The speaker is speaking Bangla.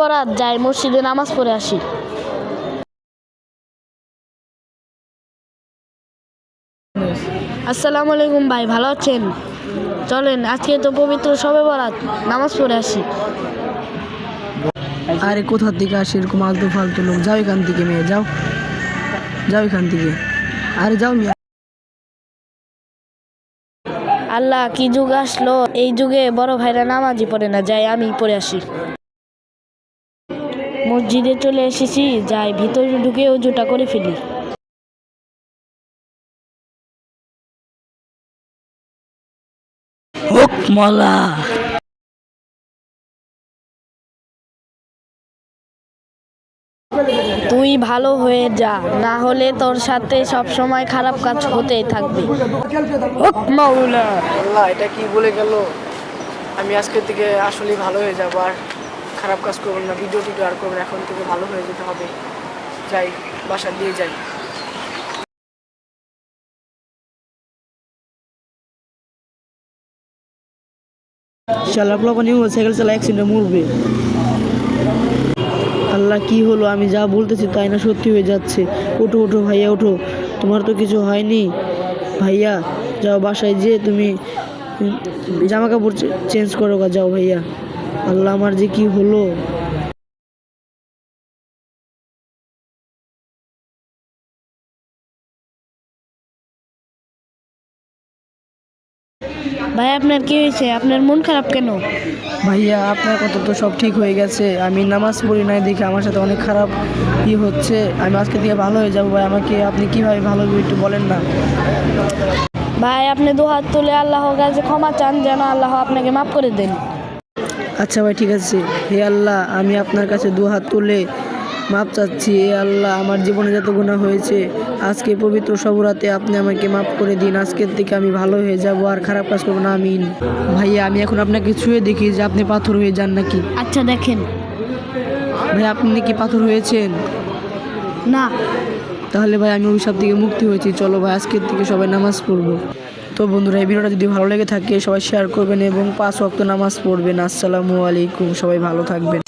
বরাত যাই মসজিদে নামাজ পড়ে আসি। আসসালামু আলাইকুম ভাই ভালো আছেন? চলেন আজকে তো পবিত্র সবে বরাত নামাজ পড়ে আসি। আরে কোথার থেকে আসি এরকম আলতু ফালতু লোক? যাও এখান থেকে মেয়ে যাও। যাও এখান থেকে। আরে যাও মেয়ে। আল্লাহ কি যুগ আসলো? এই যুগে বড় ভাইরা নামাজই পড়ে না যাই আমি পড়ে আসি। মসজিদে চলে এসেছি যাই ভিতরে ঢুকে উজুটা করে ফেলি। হোক মলা। তুই ভালো হয়ে যা না হলে তোর সাথে সব সময় খারাপ কাজ হতেই থাকবে। আল্লাহ এটা কি বলে গেল? আমি আজকের থেকে আসলে ভালো হয়ে যাব আর খারাপ কাজ করব না ভিডিও টিডিও আর করব না, এখন থেকে ভালো হয়ে যেতে হবে। যাই, বাসা দিয়ে যাই। আল্লাহ, কি হলো? আমি যা বলতেছি তাই না সত্যি হয়ে যাচ্ছে। ওঠো ওঠো, ভাইয়া, ওঠো। তোমার তো কিছু হয়নি। ভাইয়া, যাও বাসায় যে তুমি জামা কাপড় চেঞ্জ করো যাও ভাইয়া। আল্লাহ আমার যে কি হলো? ভাই আপনার কি হয়েছে? আপনার মন খারাপ কেন? ভাইয়া আপনার কথা তো সব ঠিক হয়ে গেছে। আমি নামাজ পড়ি নাই দেখে আমার সাথে অনেক খারাপ ই হচ্ছে। আমি আজকে থেকে ভালো হয়ে যাব ভাই। আমাকে আপনি কীভাবে ভালো একটু বলেন না। ভাই আপনি দু হাত তুলে আল্লাহর কাছে ক্ষমা চান যেন আল্লাহ আপনাকে মাফ করে দেন। আচ্ছা ভাই ঠিক আছে। হে আল্লাহ আমি আপনার কাছে দু হাত তুলে মাপ চাচ্ছি। হে আল্লাহ আমার জীবনে যত গুণা হয়েছে আজকে পবিত্র সবরাতে আপনি আমাকে মাফ করে দিন। আজকের থেকে আমি ভালো হয়ে যাব আর খারাপ কাজ করব না আমিন। ভাইয়া আমি এখন আপনাকে ছুঁয়ে দেখি যে আপনি পাথর হয়ে যান নাকি। আচ্ছা দেখেন। ভাই আপনি কি পাথর হয়েছেন? না। তাহলে ভাই আমি অভিশাপ থেকে মুক্তি হয়েছি। চলো ভাই আজকের থেকে সবাই নামাজ পড়ব। তো বন্ধুরা, এই ভিডিওটা যদি ভালো লেগে থাকে, সবাই শেয়ার করবেন এবং পাঁচ ওয়াক্ত নামাজ পড়বেন। আসসালামু আলাইকুম, সবাই ভালো থাকবেন।